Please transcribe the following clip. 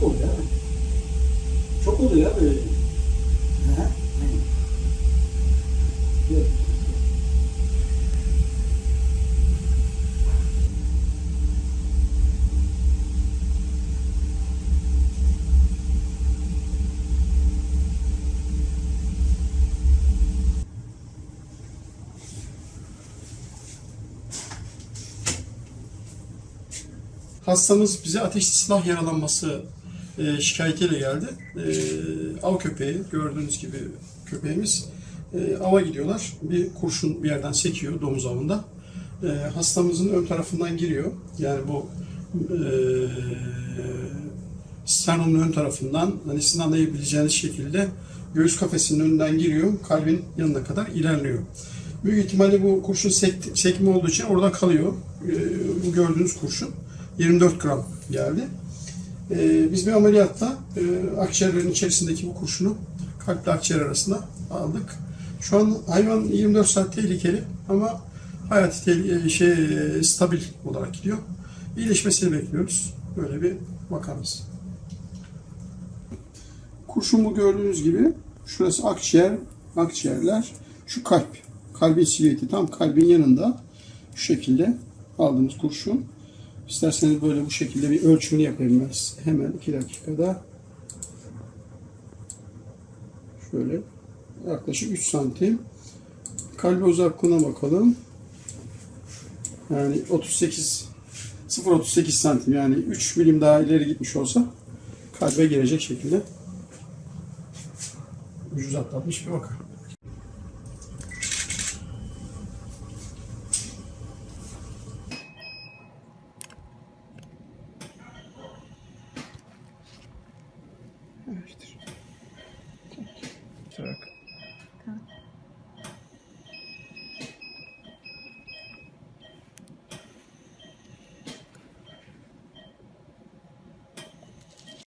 Çok oluyor. Çok oluyor böyle. Hı hı. Hastamız bize ateşli silah yaralanması e, şikayetiyle geldi. E, av köpeği, gördüğünüz gibi köpeğimiz. E, ava gidiyorlar. Bir kurşun bir yerden sekiyor domuz avında. E, hastamızın ön tarafından giriyor. Yani bu e, sternonun ön tarafından hani sizin anlayabileceğiniz şekilde göğüs kafesinin önünden giriyor. Kalbin yanına kadar ilerliyor. Büyük ihtimalle bu kurşun sek- sekme olduğu için orada kalıyor. E, bu gördüğünüz kurşun 24 gram geldi. Ee, biz bir ameliyatta e, akciğerlerin içerisindeki bu kurşunu kalple akciğer arasında aldık. Şu an hayvan 24 saat tehlikeli ama hayati tehlike- şey e, stabil olarak gidiyor. İyileşmesini bekliyoruz. Böyle bir vakamız. Kurşun bu gördüğünüz gibi şurası akciğer, akciğerler, şu kalp. Kalbin silüeti tam kalbin yanında şu şekilde aldığımız kurşun. İsterseniz böyle bu şekilde bir ölçümünü yapayım ben size. Hemen iki dakikada. Şöyle yaklaşık 3 santim. Kalbe uzaklığına bakalım. Yani 38 0.38 santim yani 3 milim daha ileri gitmiş olsa kalbe girecek şekilde ucuz atlatmış bir vaka. Netzwerk